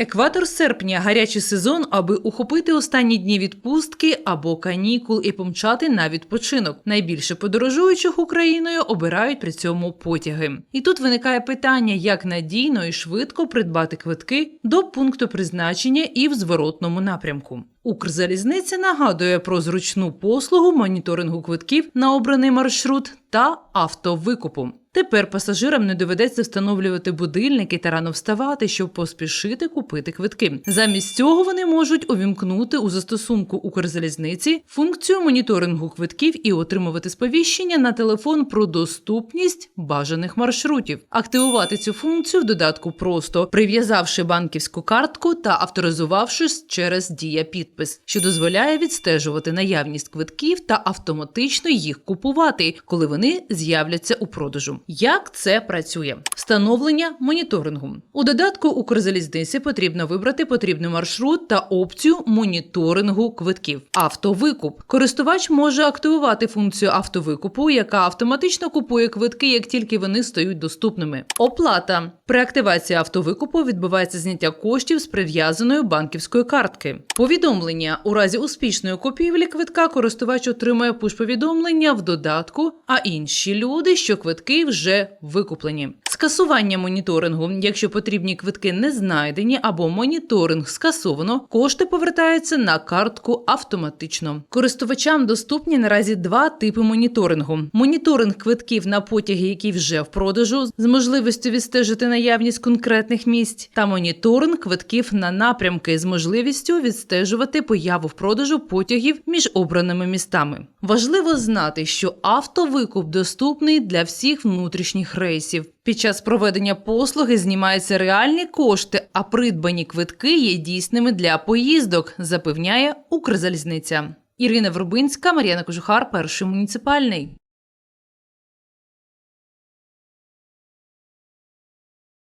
Екватор серпня гарячий сезон, аби ухопити останні дні відпустки або канікул і помчати на відпочинок. Найбільше подорожуючих Україною обирають при цьому потяги. І тут виникає питання, як надійно і швидко придбати квитки до пункту призначення і в зворотному напрямку. Укрзалізниця нагадує про зручну послугу моніторингу квитків на обраний маршрут та автовикупу. Тепер пасажирам не доведеться встановлювати будильники та рано вставати, щоб поспішити купити квитки. Замість цього вони можуть увімкнути у застосунку Укрзалізниці функцію моніторингу квитків і отримувати сповіщення на телефон про доступність бажаних маршрутів. Активувати цю функцію в додатку просто прив'язавши банківську картку та авторизувавшись через дія підпис, що дозволяє відстежувати наявність квитків та автоматично їх купувати, коли вони з'являться у продажу. Як це працює? Встановлення моніторингу у додатку Укрзалізниці потрібно вибрати потрібний маршрут та опцію моніторингу квитків. Автовикуп користувач може активувати функцію автовикупу, яка автоматично купує квитки, як тільки вони стають доступними. Оплата при активації автовикупу відбувається зняття коштів з прив'язаної банківської картки. Повідомлення у разі успішної купівлі квитка користувач отримує пуш-повідомлення в додатку, а інші люди, що квитки вже викуплені. Скасування моніторингу, якщо потрібні квитки не знайдені або моніторинг скасовано, кошти повертаються на картку автоматично. Користувачам доступні наразі два типи моніторингу: моніторинг квитків на потяги, які вже в продажу, з можливістю відстежити наявність конкретних місць, та моніторинг квитків на напрямки з можливістю відстежувати появу в продажу потягів між обраними містами. Важливо знати, що автовикуп доступний для всіх внутрішніх рейсів. Під час проведення послуги знімаються реальні кошти, а придбані квитки є дійсними для поїздок, запевняє Укрзалізниця. Ірина Врубинська, Мар'яна Кожухар, перший муніципальний.